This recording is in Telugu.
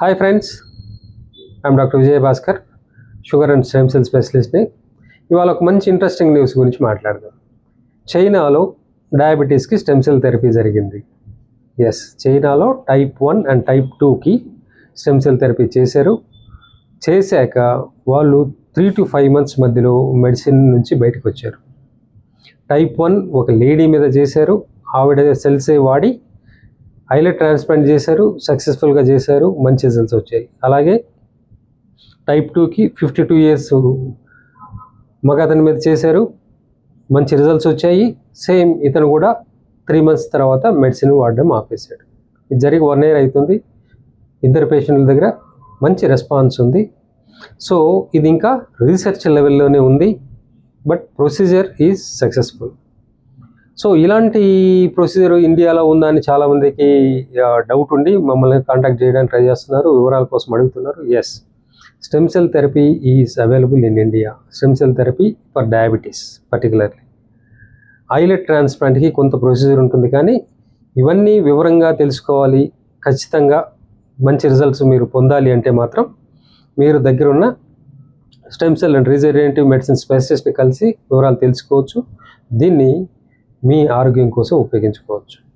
Hi friends I'm doctor Vijay Bhaskar sugar and stem cell స్పెషలిస్ట్ని ఇవాళ ఒక మంచి ఇంట్రెస్టింగ్ న్యూస్ గురించి మాట్లాడదాం. చైనాలో డయాబెటీస్కి స్టెమ్ సెల్ థెరపీ జరిగింది. ఎస్ చైనాలో టైప్ వన్ అండ్ టైప్ టూకి స్టెమ్ సెల్ థెరపీ చేశారు. చేశాక వాళ్ళు త్రీ టు ఫైవ్ మంత్స్ మధ్యలో మెడిసిన్ నుంచి బయటకు వచ్చారు. టైప్ వన్ ఒక లేడీ మీద చేశారు. ఆవిడ సెల్సే వాడి ఐలెట్ ట్రాన్స్ప్లాంట్ చేశారు సక్సెస్ఫుల్గా చేశారు మంచి రిజల్ట్స్ వచ్చాయి. అలాగే టైప్ టూకి ఫిఫ్టీ టూ ఇయర్స్ మగ అతని మీద చేశారు మంచి రిజల్ట్స్ వచ్చాయి. సేమ్ ఇతను కూడా త్రీ మంత్స్ తర్వాత మెడిసిన్ వాడడం ఆపేశాడు. ఇది జరిగి వన్ ఇయర్ అవుతుంది. ఇద్దరు పేషెంట్ల దగ్గర మంచి రెస్పాన్స్ ఉంది. సో ఇది ఇంకా రీసెర్చ్ లెవెల్లోనే ఉంది. But procedure is successful so ఇలాంటి ప్రొసీజర్ ఇండియాలో ఉందని చాలామందికి డౌట్ ఉండి మమ్మల్ని కాంటాక్ట్ చేయడానికి ట్రై చేస్తున్నారు. వివరాల కోసం అడుగుతున్నారు. Yes stem cell therapy is available in India stem cell therapy for diabetes particularly islet ట్రాన్స్ప్లాంట్కి కొంత ప్రొసీజర్ ఉంటుంది కానీ ఇవన్నీ వివరంగా తెలుసుకోవాలి. ఖచ్చితంగా మంచి రిజల్ట్స్ మీరు పొందాలి అంటే మాత్రం మీరు దగ్గరున్న stem cell and regenerative medicine స్పెషలిస్ట్ని కలిసి వివరాలు తెలుసుకోవచ్చు. దీన్ని మీ ఆరోగ్యం కోసం ఉపయోగించుకోవచ్చు.